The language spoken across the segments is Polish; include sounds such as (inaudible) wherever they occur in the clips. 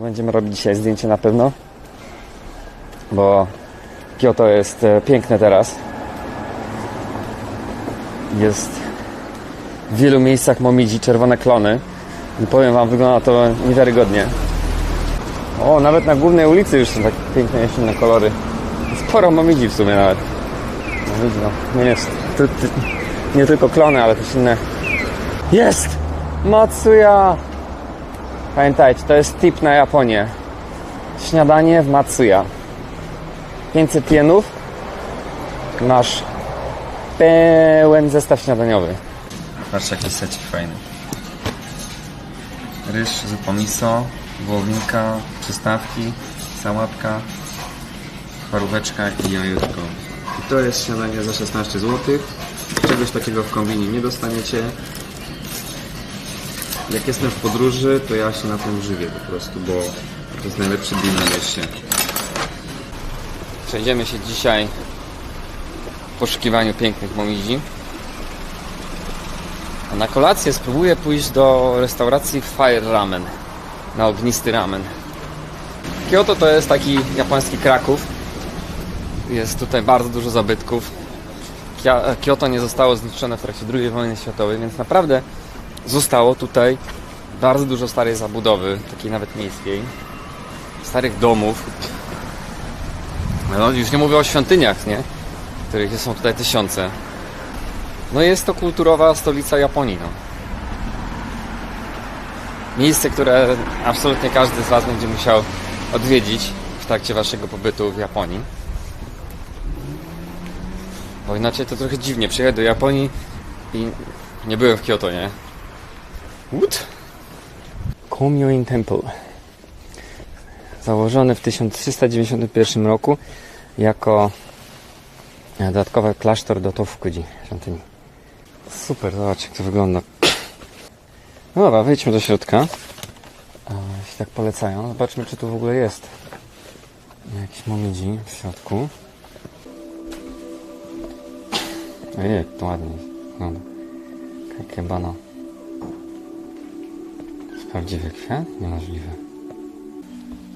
Będziemy robić dzisiaj zdjęcie na pewno, bo Kyoto jest e, piękne teraz. Jest w wielu miejscach momidzi, czerwone klony. I powiem Wam, wygląda to niewiarygodnie. O, nawet na głównej ulicy już są takie piękne jesienne kolory. Sporo momidzi w sumie nawet. No, no, nie, jest, nie tylko klony, ale też inne. Jest! Matsuya! Pamiętajcie, to jest tip na Japonię. Śniadanie w Matsuya. 500 jenów. Masz pełen zestaw śniadaniowy. Patrz jaki secik fajny. Ryż, zupa miso, wołowinka, przystawki, sałatka, paróweczka i jajeczko. I to jest śniadanie za 16 zł. Czegoś takiego w kombini nie dostaniecie. Jak jestem w podróży, to ja się na tym żywię po prostu, bo to jest najlepszy deal na mieście. Przejdziemy się dzisiaj w poszukiwaniu pięknych momidzi. A na kolację spróbuję pójść do restauracji Fire Ramen. Na ognisty ramen. Kyoto to jest taki japoński Kraków. Jest tutaj bardzo dużo zabytków. Kyoto nie zostało zniszczone w trakcie II wojny światowej, więc naprawdę zostało tutaj bardzo dużo starej zabudowy, takiej nawet miejskiej. Starych domów. No, już nie mówię o świątyniach, nie? Których są tutaj tysiące. No jest to kulturowa stolica Japonii. No. Miejsce, które absolutnie każdy z Was będzie musiał odwiedzić w trakcie Waszego pobytu w Japonii. Bo inaczej to trochę dziwnie. Przyjechać do Japonii i nie byłem w Kyoto, nie? What? Komyoin Temple. Założony w 1391 roku jako dodatkowy klasztor do Tofukuji świątyni. Super, zobacz jak to wygląda. (clears throat) No dobra, wejdźmy do środka. A, Jeśli tak polecają, zobaczmy czy tu w ogóle jest jakiś momidzi w środku. Ojej, to ładnie wygląda. Kakebana. Prawdziwy kwiat? Niemożliwe.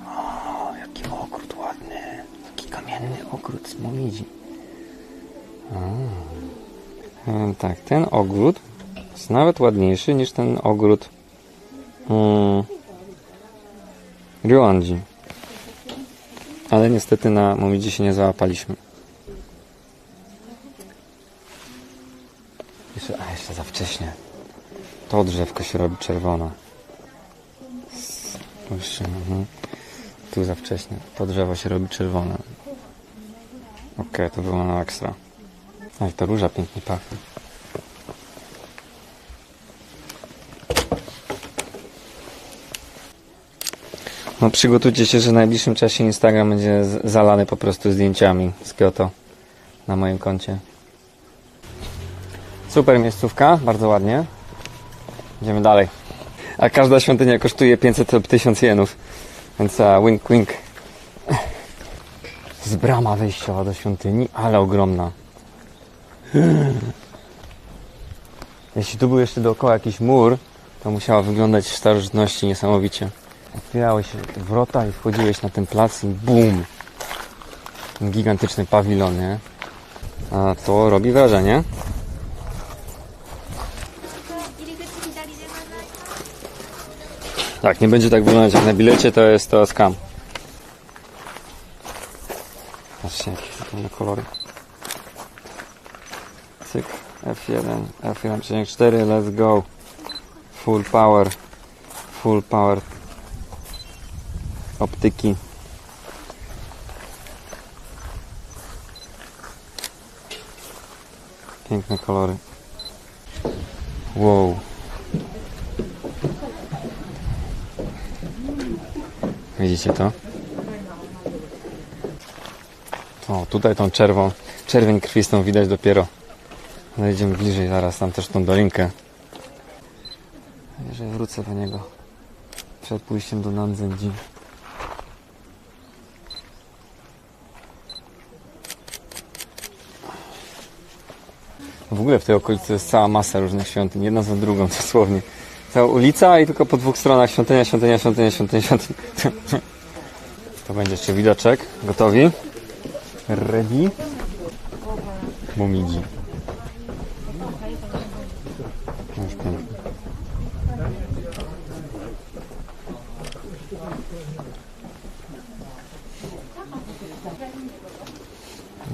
O, jaki ogród ładny. Taki kamienny ogród z momidzi. E, Tak, ten ogród jest nawet ładniejszy niż ten ogród mm, Ryoanji. Ale niestety na Momidzi się nie załapaliśmy. Jeszcze, a jeszcze za wcześnie. To drzewko się robi czerwone. Mhm. Tu za wcześnie. To drzewo się robi czerwone. Okej, to wygląda ekstra. Ach, ta róża pięknie pachnie. No przygotujcie się, że w najbliższym czasie Instagram będzie zalany po prostu zdjęciami z Kyoto na moim koncie. Super miejscówka, bardzo ładnie. Idziemy dalej. A każda świątynia kosztuje 500 lub 1000 jenów. Więc a, wink wink. Z brama wejściowa do świątyni, ale ogromna. Jeśli tu był jeszcze dookoła jakiś mur, to musiała wyglądać w starożytności niesamowicie. Te wrota i wchodziłeś na ten plac i BUM! Gigantyczny pawilon, nie? A to robi wrażenie. Tak, nie będzie tak wyglądać jak na bilecie, to jest to skam. Patrzcie, jakie fajne kolory. Cyk, F1, F1.4, let's go. Full power, full power optyki. Piękne kolory. Wow. Widzicie to? O, tutaj tą czerwą, czerwień krwistą widać dopiero. Zejdziemy bliżej zaraz, tam też tą dolinkę. Jeżeli wrócę po niego przed pójściem do Nanzenji. W ogóle w tej okolicy jest cała masa różnych świątyń, jedna za drugą (laughs) dosłownie. Cała ulica i tylko po dwóch stronach świątynia, świątynia, świątynia, świątynia, świątynia. To będzie jeszcze widoczek. Gotowi? Ready? Mumidzi. No Już pięknie.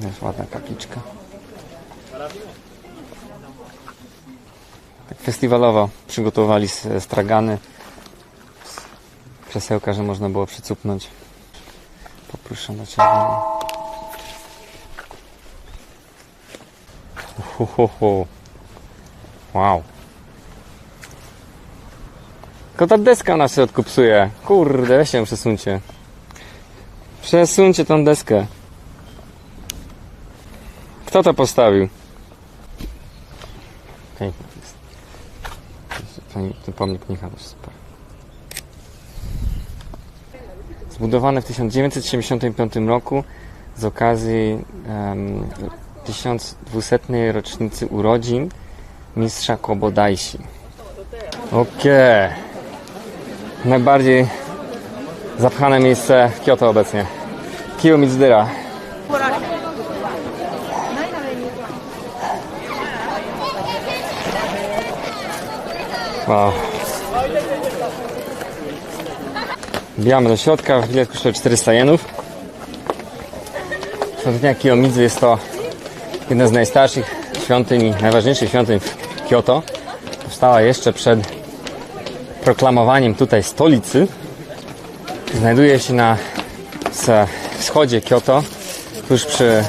Jest ładna kapliczka. Tak festiwalowo przygotowali stragany. Krzesełka, że można było przycupnąć. Poproszę na czerwono. Hu, hu, hu. Wow. Tylko ta deska na środku psuje. Kurde, weźcie ją przesuńcie. Przesuńcie tą deskę. Kto to postawił? Okej. Ten, ten pomnik Michał super. Zbudowany w 1975 roku z okazji em, 1200 rocznicy urodzin mistrza Kobodaishi. Okej. Najbardziej zapchane miejsce w Kyoto obecnie. Kiyomizdera. Wow. Wbijamy do środka, bilet kosztuje 400 jenów. Świątynia Kiyomidzy jest to jedna z najstarszych świątyń i najważniejszych świątyń w Kyoto. Powstała jeszcze przed proklamowaniem tutaj stolicy. Znajduje się na wschodzie Kyoto, tuż przy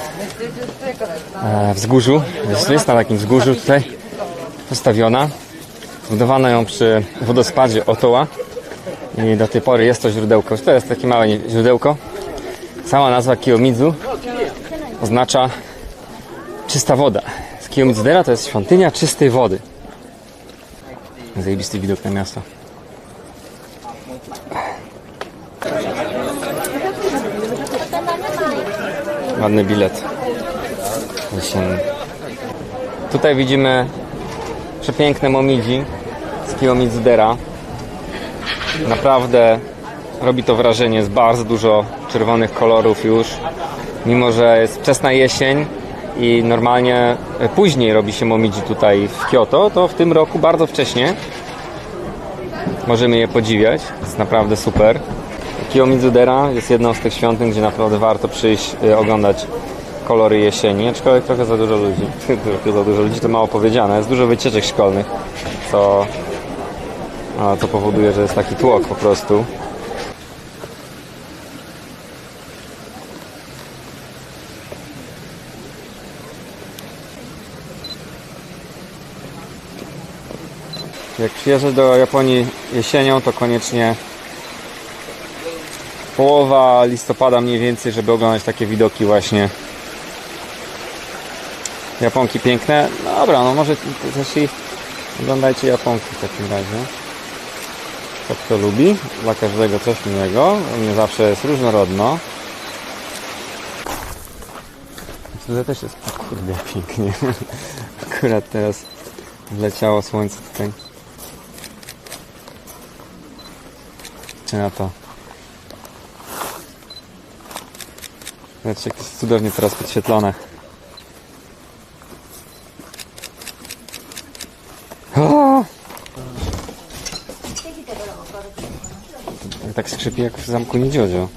e, wzgórzu. Jest, jest na takim wzgórzu tutaj postawiona. Zbudowano ją przy wodospadzie Otoła i do tej pory jest to źródełko. To jest takie małe źródełko. Sama nazwa Kiyomidzu oznacza czysta woda. Z Kiyomidzudera to jest świątynia czystej wody. Zajebisty widok na miasto. Ładny bilet. Tutaj widzimy przepiękne momidzi z Kiyomidzudera. Naprawdę robi to wrażenie, jest bardzo dużo czerwonych kolorów już. Mimo, że jest wczesna jesień i normalnie e, później robi się momidzi tutaj w Kyoto, to w tym roku bardzo wcześnie możemy je podziwiać. Jest naprawdę super. Kiyomidzudera jest jedną z tych świątyń, gdzie naprawdę warto przyjść, e, oglądać kolory jesieni, aczkolwiek trochę za dużo ludzi. (laughs) trochę za dużo ludzi to mało powiedziane. Jest dużo wycieczek szkolnych, co, to powoduje, że jest taki tłok po prostu. Jak przyjeżdżasz do Japonii jesienią, to koniecznie połowa listopada mniej więcej, żeby oglądać takie widoki właśnie. Japonki piękne. No Dobra, no może jeśli oglądajcie Japonki w takim razie. To kto lubi. Dla każdego coś innego. U mnie zawsze jest różnorodno. Tutaj też jest, o kurde, pięknie. (laughs) Akurat teraz wleciało słońce tutaj. Czy na to? Zobaczcie, jak jest cudownie teraz podświetlone. O! Tak skrzypi jak w zamku Niedziodzio.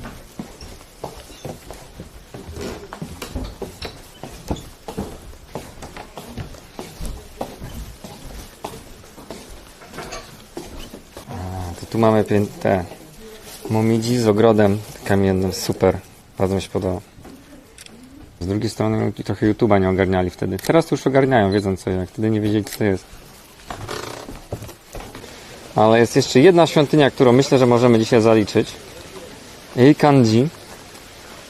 Tu mamy te momidzi z ogrodem kamiennym. Super. Bardzo mi się podoba. Z drugiej strony trochę YouTube'a nie ogarniali wtedy. Teraz już ogarniają, wiedzą co jak. Wtedy nie wiedzieli co to jest. Ale jest jeszcze jedna świątynia, którą myślę, że możemy dzisiaj zaliczyć. Eikanji,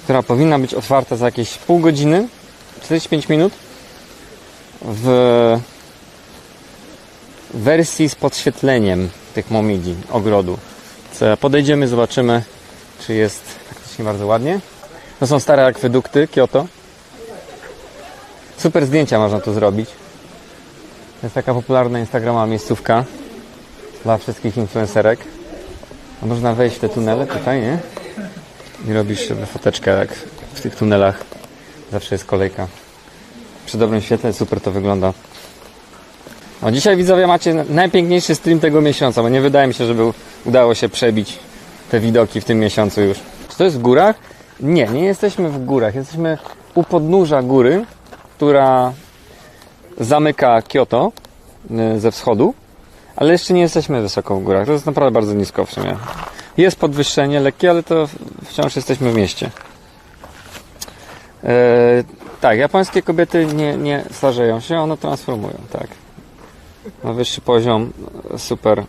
która powinna być otwarta za jakieś pół godziny, 45 minut. W wersji z podświetleniem tych momidzi, ogrodu. Podejdziemy, zobaczymy, czy jest faktycznie bardzo ładnie. To są stare akwedukty Kyoto. Super zdjęcia można tu zrobić. To jest taka popularna instagramowa miejscówka. Dla wszystkich influencerek. A można wejść w te tunele tutaj, nie? I robisz sobie foteczkę, jak w tych tunelach zawsze jest kolejka. Przy dobrym świetle super to wygląda. No dzisiaj widzowie macie najpiękniejszy stream tego miesiąca, bo nie wydaje mi się, żeby udało się przebić te widoki w tym miesiącu już. Czy to jest w górach? Nie, nie jesteśmy w górach. Jesteśmy u podnóża góry, która zamyka Kyoto y, ze wschodu, ale jeszcze nie jesteśmy wysoko w górach. To jest naprawdę bardzo nisko w sumie. Jest podwyższenie lekkie, ale to wciąż jesteśmy w mieście. E, tak, japońskie kobiety nie, nie starzeją się, one transformują, tak. Na wyższy poziom super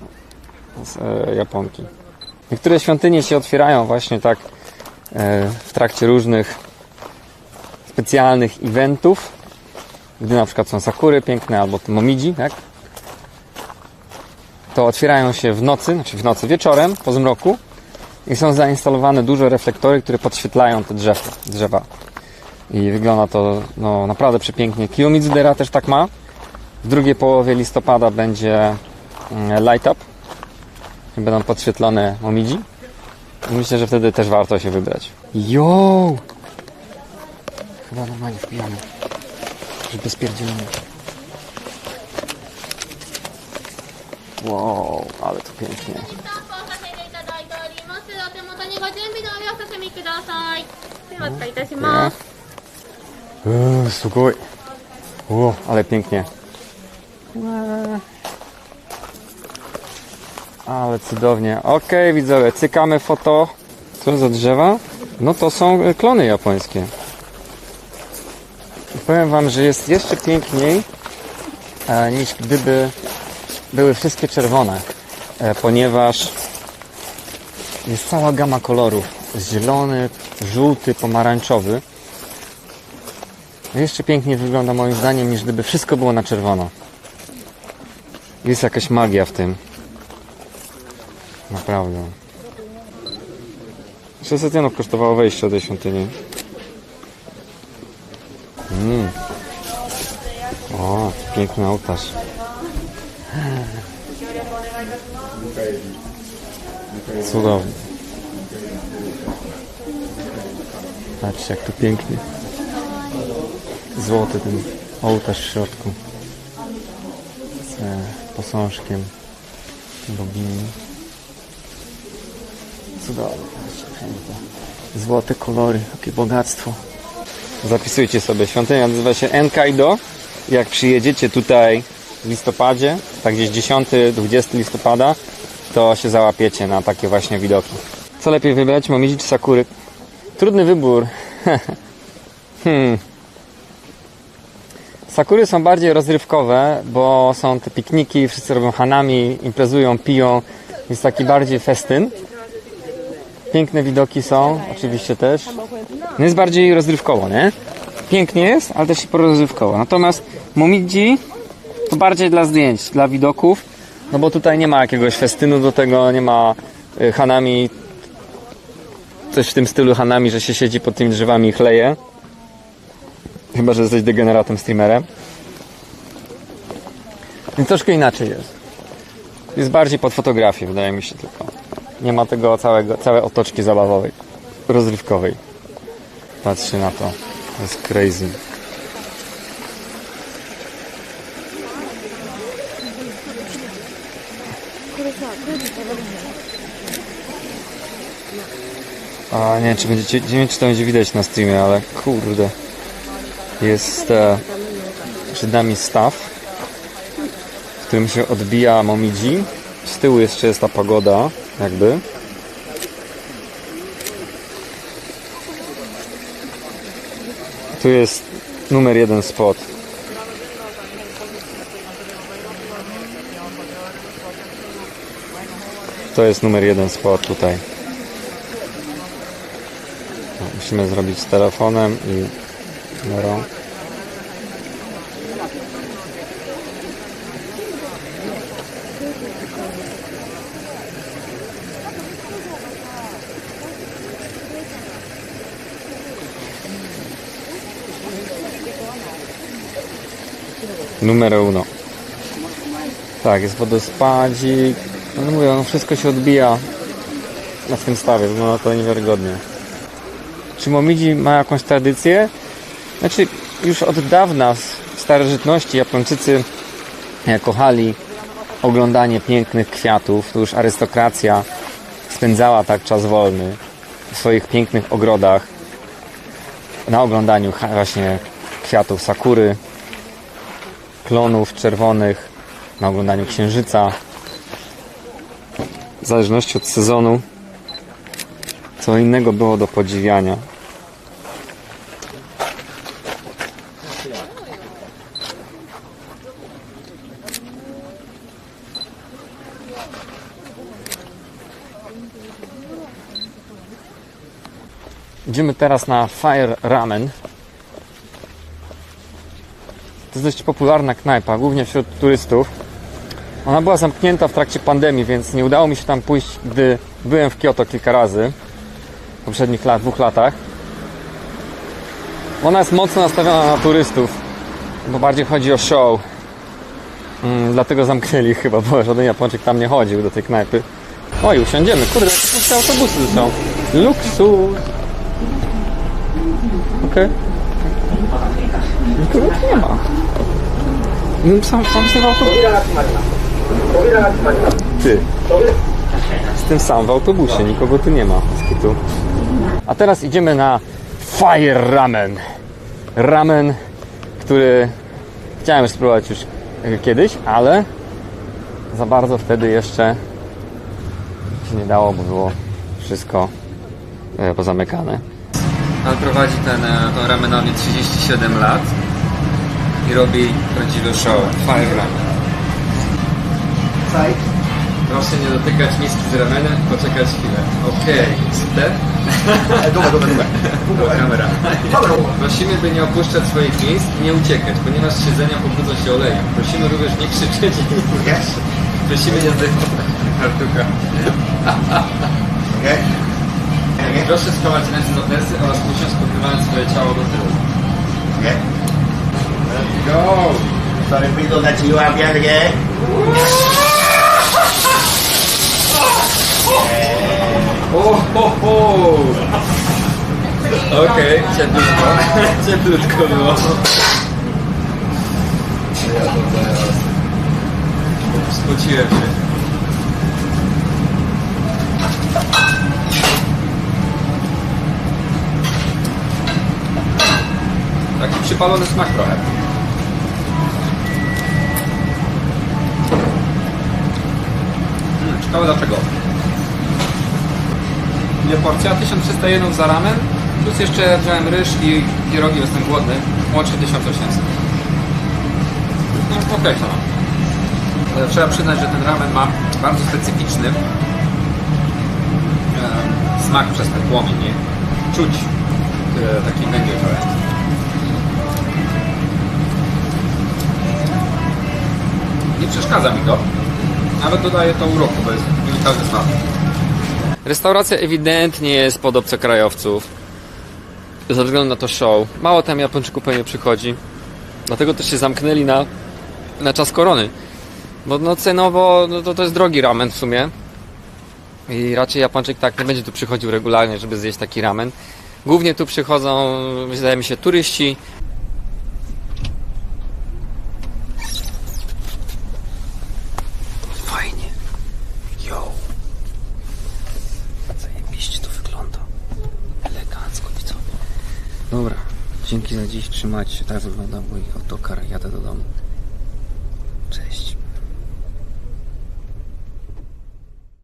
z e, Japonki. Niektóre świątynie się otwierają właśnie tak e, w trakcie różnych specjalnych eventów, gdy na przykład są sakury piękne albo momidzi, tak? To otwierają się w nocy, znaczy w nocy, wieczorem, po zmroku i są zainstalowane duże reflektory, które podświetlają te drzewa. drzewa. I wygląda to no, naprawdę przepięknie. Kiyomizu-dera też tak ma. W drugiej połowie listopada będzie mm, light up. Będą podświetlone momidzi. I myślę, że wtedy też warto się wybrać. Yo! Chyba normalnie wpijamy. Żeby spierdzielimy. Wow, ale to pięknie. 担保させていただいておりますお手元にご準備の上お進みくださいではお伝えいたします、 Uuu, sugoj. O, ale pięknie. Ale cudownie. Okej, widzowie, cykamy foto. Co za drzewa? No to są e, klony japońskie. I powiem wam, że jest jeszcze piękniej e, niż gdyby były wszystkie czerwone, e, ponieważ jest cała gama kolorów. Zielony, żółty, pomarańczowy. Jeszcze piękniej wygląda moim zdaniem niż gdyby wszystko było na czerwono. Jest jakaś magia w tym. Naprawdę. 600 jenów kosztowało wejście do świątyni. Mm. O, piękny ołtarz. Cudownie. Patrzcie jak to pięknie. Złoty ten ołtarz w środku. Z e, posążkiem bogini. Cudownie. Złote kolory, jakie bogactwo. Zapisujcie sobie. Świątynia nazywa się Enkaido. Jak przyjedziecie tutaj w listopadzie, tak gdzieś 10-20 listopada, to się załapiecie na takie właśnie widoki. Co lepiej wybrać, Momidzi czy Sakury? Trudny wybór. (laughs) hmm. Sakury są bardziej rozrywkowe, bo są te pikniki, wszyscy robią hanami, imprezują, piją. Jest taki bardziej festyn. Piękne widoki są, oczywiście też. No jest bardziej rozrywkowo, nie? Pięknie jest, ale też i porozrywkowo. Natomiast Momidzi to bardziej dla zdjęć, dla widoków, no bo tutaj nie ma jakiegoś festynu do tego, nie ma y, hanami, coś w tym stylu hanami, że się siedzi pod tymi drzewami i chleje. Chyba, że jesteś degeneratem streamerem. Więc troszkę inaczej jest. Jest bardziej pod fotografię, wydaje mi się tylko. Nie ma tego całego, całej otoczki zabawowej, rozrywkowej. Patrzcie na to. To jest crazy. A nie wiem, czy będziecie, nie wiem, czy to będzie widać na streamie, ale kurde. Jest e, przed nami staw, w którym się odbija Momidzi. Z tyłu jeszcze jest ta pagoda, jakby. Tu jest numer jeden spot. To jest numer jeden spot tutaj. Musimy zrobić z telefonem i kamerą. Numer uno. Tak, jest wodospadzik, No mówię, no wszystko się odbija na tym stawie, wygląda to niewiarygodnie. Czy Momidzi ma jakąś tradycję? Znaczy, już od dawna, w starożytności Japończycy e, kochali oglądanie pięknych kwiatów. To już arystokracja spędzała tak czas wolny w swoich pięknych ogrodach na oglądaniu właśnie kwiatów sakury, klonów czerwonych, na oglądaniu księżyca. W zależności od sezonu co innego było do podziwiania. Idziemy teraz na Fire Ramen. To jest dość popularna knajpa, głównie wśród turystów. Ona była zamknięta w trakcie pandemii, więc nie udało mi się tam pójść, gdy byłem w Kyoto kilka razy poprzednich lat, dwóch latach. Ona jest mocno nastawiona na turystów, bo bardziej chodzi o show. Mm, dlatego zamknęli chyba, bo żaden Japończyk tam nie chodził do tej knajpy. Oj, usiądziemy. Kurde, puste autobusy są. Luksus. Okej. Nikogo tu nie ma. Sam, sam jestem w autobusie. Ty. Jestem sam w autobusie, nikogo tu nie ma. Skitu. A teraz idziemy na Fire Ramen. Ramen, który chciałem spróbować już e, kiedyś, ale za bardzo wtedy jeszcze się nie dało, bo było wszystko e, pozamykane. On prowadzi ten, e, tą ramenownię 37 lat i robi prawdziwy show. Fire Ramen. Proszę nie dotykać miski z ramenem, poczekać chwilę. Okej, okay. Długo, długo, długo. Kamera. Prosimy, by nie opuszczać swoich miejsc i nie uciekać, ponieważ siedzenia pobrudzą się olejem. Prosimy również nie krzyczeć i nie płakać. Prosimy nie zdejmować fartucha. Okay? Okay? Proszę schować ręce do plecy oraz usiąść pokrywając swoje ciało do tyłu. Okay? Let's go! Sorry, please don't let you out yet again. Okej, cieplutko. (laughs) cieplutko było. Ja to zaraz. Spociłem się. Taki przypalony smak trochę. Hmm, ciekawe dlaczego. Ile porcja? 1301 za ramen, plus jeszcze wziąłem ryż i pierogi, jestem głodny. Łącznie 1800. No okej, to mam. Trzeba przyznać, że ten ramen ma bardzo specyficzny e, smak przez ten płomień, nie? Czuć e, taki węgiel trochę. Nie przeszkadza mi to. Nawet dodaje to uroku, bo jest unikalny smak. Restauracja ewidentnie jest pod obcokrajowców. Ze względu na to show. Mało tam Japończyków pewnie przychodzi. Dlatego też się zamknęli na, na czas korony. Bo no cenowo no to, to jest drogi ramen w sumie. I raczej Japończyk tak nie będzie tu przychodził regularnie, żeby zjeść taki ramen. Głównie tu przychodzą, wydaje mi się, turyści. Fajnie. Yo. Zajebiście to wygląda. Elegancko, widzowie. Dobra, dzięki za dziś, trzymajcie się. Tak wygląda mój autokar, jadę do domu.